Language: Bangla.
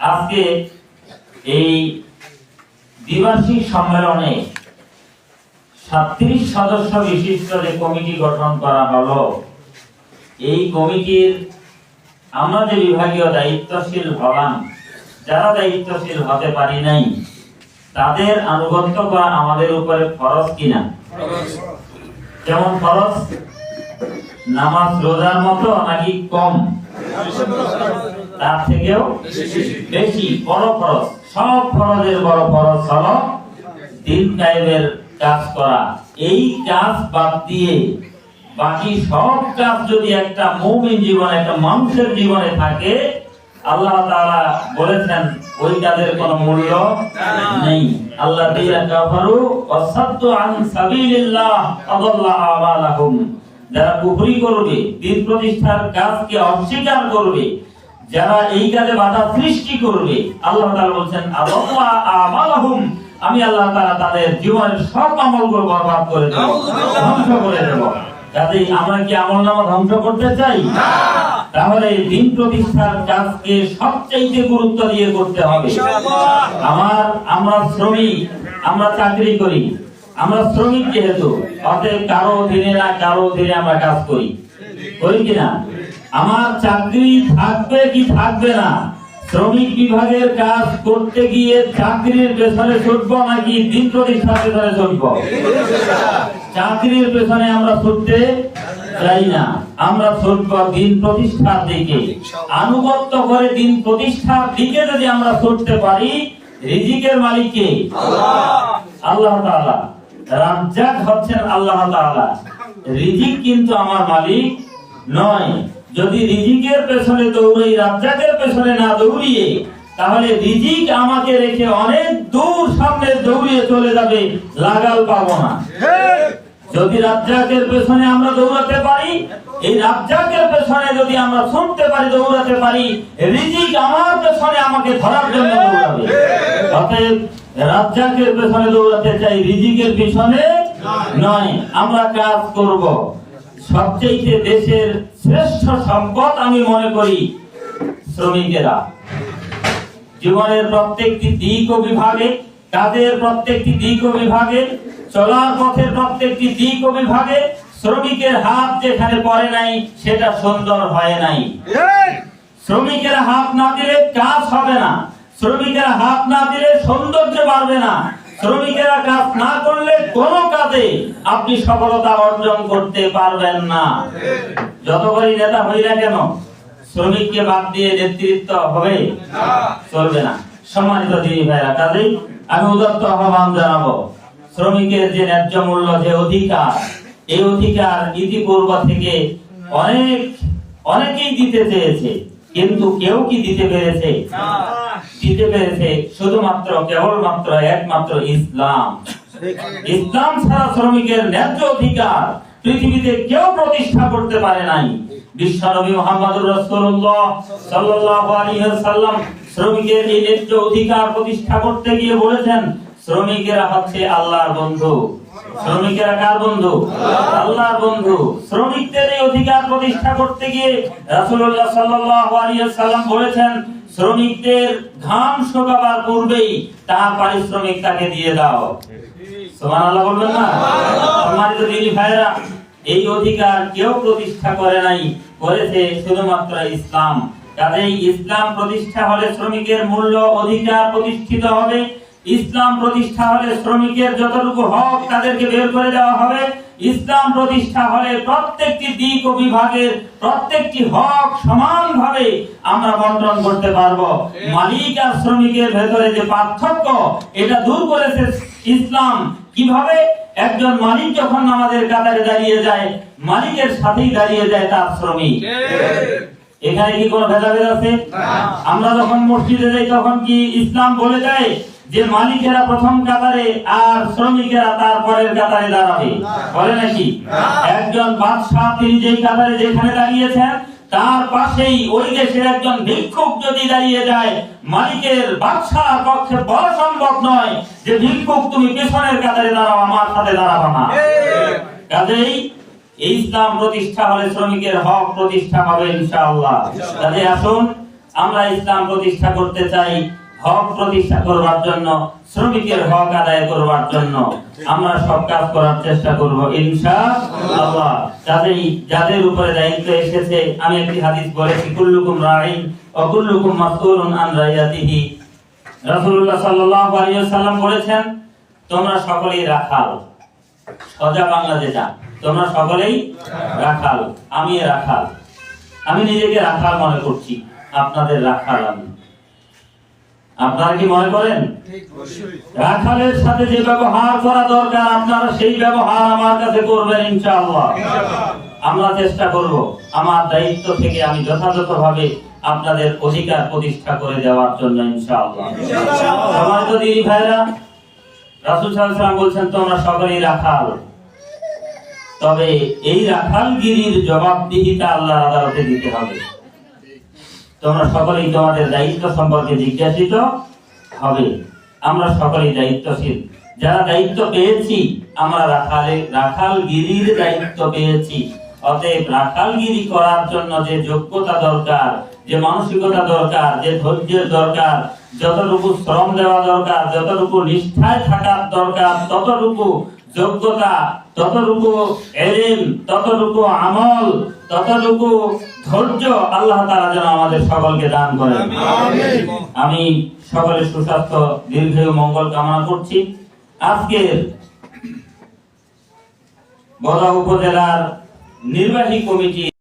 আজকে এই সম্মেলনে সদস্য বিশিষ্ট কমিটি গঠন করা এই কমিটির আমরা যে বিভাগীয় দায়িত্বশীল হলাম, যারা দায়িত্বশীল হতে পারি নাই, তাদের আনুগত্য করা আমাদের উপরে ফরজ কিনা? যেমন খরচ নামাজ রোজার মতো নাকি কম? তার থেকেও বেশি, বড় সব খরচের বড় খরচ হলো দিন কায়েমের কাজ করা। এই কাজ বাদ দিয়ে বাকি সব কাজ যদি একটা মুমিন জীবনে, একটা মানুষের জীবনে থাকে আল্লাহ তাআলা বলেছেন, ওই কাজের কোনো মূল্য নেই, আল্লাহ দিয়া কাফারু ওয়াসাদ্দু আন সাবিলিল্লাহ, আদাল্লা আমালাহুম। যারা কুফরি করবে দিন প্রতিষ্ঠার কাজকে অস্বীকার করবে, যারা এই কাজে বাধা সৃষ্টি করবে, আল্লাহ তাআলা বলছেন, আদাল্লা আমালাহুম। আমি আল্লাহ তাআলা তাদের জীবনের সব আমলগুলো বরবাদ করে দেব, ধ্বংস করে দেব। কাজেই আমরা কি আমল নামা ধ্বংস করতে চাই? তাহলে দিন প্রতিষ্ঠার কাজকে সবচাইতে গুরুত্ব দিয়ে করতে হবে। আমার আমরা শ্রমিক আমরা চাকরি করি। আমরা শ্রমিক যেহেতু অতএব কারও দিনে না কারও দিনে আমরা কাজ করি। করি কিনা? আমার চাকরি থাকবে কি থাকবে না? শ্রমিক বিভাগের কাজ করতে গিয়ে চাকরির পেছনে ছুটবো নাকি দিন প্রতিষ্ঠার পেছনে ছুটবো? চাকরির পেছনে আমরা ছুটতে চাই না। আমরা ছুটবো দিন প্রতিষ্ঠার দিকে। আনুগত্য করে দিন প্রতিষ্ঠার দিকে যদি আমরা ছুটতে পারি, রিজিকের মালিককে আল্লাহ তাআলা। রাজ্জাক হচ্ছেন আল্লাহ তাআলা। রিজিক কিন্তু আমার মালিক নয়। যদি রিজিকের পেছনে দৌড়াই, রাজ্জাকের পেছনে না দৌড়িয়ে, তাহলে রিজিক আমাকে রেখে অনেক দূর সামনে দৌড়িয়ে চলে যাবে, লাগাল পাবো না। যদি রাজ্জাকের পেছনে আমরা দৌড়াতে পারি, এই রাজ্জাকের পেছনে যদি আমরা শুনতে পারি, দৌড়াতে পারি, রিজিক আমার পেছনে আমাকে ধরার জন্য দৌড়াবে। অতএব রাজ্জাকের পেছনে দৌড়াতে চাই, রিজিকের পিছনে নয়, আমরা কাজ করব। সবচেয়ে দেশের শ্রেষ্ঠ সম্পদ আমি মনে করি শ্রমিকেরা। জীবনের প্রত্যেকটি দিক ও বিভাগে কাজের প্রত্যেকটি দিক ও বিভাগে চলার পথের প্রত্যেকটি দিক ও বিভাগে শ্রমিকের হাত যেখানে পড়ে নাই সেটা সুন্দর হয় নাই। শ্রমিকের হাত না দিলে কাজ হবে না। শ্রমিকের হাত না দিলে সৌন্দর্য বাড়বে না। শ্রমিকেরা কাজ না করলে কোনো কাজে আপনি সফলতা অর্জন করতে পারবেন না। যতবারই নেতা হই না কেন শ্রমিককে বাদ দিয়ে নেতৃত্ব হবে? চলবে না। সম্মানিত দিদি ভাইরা কাজেই আমি উদত্ত আহ্বান জানাব শ্রমিকের যে ন্যায্য মূল্য যে অধিকার এই অধিকার ইতিপূর্ব থেকে অনেক অনেকেই দিতে চেয়েছে কিন্তু কেউ কি দিতে পেরেছে? দিতে পেরেছে শুধুমাত্র কেবলমাত্র একমাত্র ইসলাম। ইসলাম ছাড়া শ্রমিকের ন্যায্য অধিকার পৃথিবীতে কেউ প্রতিষ্ঠা করতে পারে নাই। বিশ্বনবী মুহাম্মদুর রাসূলুল্লাহ সাল্লাল্লাহু আলাইহি ওয়াসাল্লাম শ্রমিকের এই ন্যায্য অধিকার প্রতিষ্ঠা করতে গিয়ে বলেছেন শ্রমিকেরা হচ্ছে আল্লাহর বন্ধু। শ্রমিকেরা কার বন্ধু? আল্লাহর বন্ধু। শ্রমিকদের এই অধিকার প্রতিষ্ঠা করতে গিয়ে রাসূলুল্লাহ সাল্লাল্লাহু আলাইহি ওয়াসাল্লাম বলেছেন, শ্রমিকদের ঘাম শুকাবার পূর্বেই তার পারিশ্রমিক তাকে দিয়ে দাও। সুবহানাল্লাহ বলবেন না? সম্মানিত ভাইরা এই অধিকার কেউ প্রতিষ্ঠা করে নাই। করেছে শুধুমাত্র ইসলাম। কাজেই ইসলাম প্রতিষ্ঠা হলে শ্রমিকের মূল্য অধিকার প্রতিষ্ঠিত হবে। ইসলাম প্রতিষ্ঠা হলে শ্রমিকের যতটুকু হক তাদেরকে বের করে দেওয়া হবে। ইসলাম প্রতিষ্ঠা হলে প্রত্যেকটি দিক ও বিভাগের প্রত্যেকটি হক সমানভাবে আমরা বন্টন করতে পারব। মালিক আর শ্রমিকের ভেতরে যে পার্থক্য এটা দূর করেছে ইসলাম। কীভাবে? একজন মালিক যখন আমাদের কাতারে দাঁড়িয়ে যায় মালিকের সাথেই দাঁড়িয়ে যায় তার শ্রমিক। এখানে কি কোনো ভেদাভেদ আছে? আমরা যখন মসজিদে যাই তখন কি ইসলাম বলে যায় যে মালিকেরা প্রথম কাতারে আর শ্রমিকেরা তার পরের কাতারে দাঁড়াবে। বলে নাকি? একজন বাদশাহ তিনি যেই কাতারে যেখানে দাঁড়িয়েছেন, তার পাশেই ওই দেশের একজন ভিক্ষুক যদি দাঁড়িয়ে যায়, মালিকের বাদশার পক্ষে বলা সম্ভব নয় যে, ভিক্ষুক, তুমি পেছনের কাতারে দাঁড়াও, আমার সাথে দাঁড়াবো না। কাজেই ইসলাম প্রতিষ্ঠা হলে শ্রমিকের হক প্রতিষ্ঠা হবে ইনশাআল্লাহ। কাজে আসুন, আমরা ইসলাম প্রতিষ্ঠা করতে চাই। হক প্রতিষ্ঠা করবার জন্য, শ্রমিকের হক আদায় করবার জন্য আমরা সব কাজ করার চেষ্টা করব, ইনশাআল্লাহ। কাজেই যাদের যাদের উপরে দায়িত্ব এসেছে, আমি একটি হাদিস বলেছি, কুল্লুকুম রাইন ওয়া কুল্লুকুম মাসউলুন আন রাইয়াতিহি। রাসূলুল্লাহ সাল্লাল্লাহু আলাইহি ওয়াসাল্লাম বলেছেন, তোমরা সকলেই রাখাল। সজা বাংলা যেটা তোমরা সকলেই রাখাল। আমি রাখাল। আমি নিজেকে রাখাল মনে করছি, আপনাদের রাখাল আমি। আপনারা কি মনে করেন? রাখালের সাথে যে ব্যবহার করা দরকার, আপনারা সেই ব্যবহার আমার কাছে করবেন ইনশাআল্লাহ। আমরা চেষ্টা করব, আমার দায়িত্ব থেকে আমি যথাযথভাবে আপনাদের অধিকার প্রতিষ্ঠা করে দেওয়ার জন্য ইনশাআল্লাহ। দিদি ভাইরা রাসূল বলছেন, তোমরা সকলেই রাখাল। তবে এই রাখালগিরির জবাবদিহিতা আল্লাহর আদালতে দিতে হবে। তোমরা সকলেই তোমাদের দায়িত্ব সম্পর্কে জিজ্ঞাসিত হবে। আমরা সকলেই দায়িত্বশীল। যারা দায়িত্ব পেয়েছি, আমরা রাখালে রাখালগিরির দায়িত্ব পেয়েছি। অতএব রাখালগিরি করার জন্য যে যোগ্যতা দরকার, যে মানসিকতা দরকার, যে ধৈর্যের দরকার, যতটুকু শ্রম দেওয়া দরকার, যতটুকু নিষ্ঠায় থাকার দরকার, ততটুকু যোগ্যতা, ততটুকু এলেম, ততটুকু আমল ততটুকু ধৈর্য আল্লাহ তারা যেন আমাদের সকলকে দান করে আমি সকলের সুস্বাস্থ্য দীর্ঘায়ু মঙ্গল কামনা করছি। আজকের বড় উপজেলার নির্বাহী কমিটি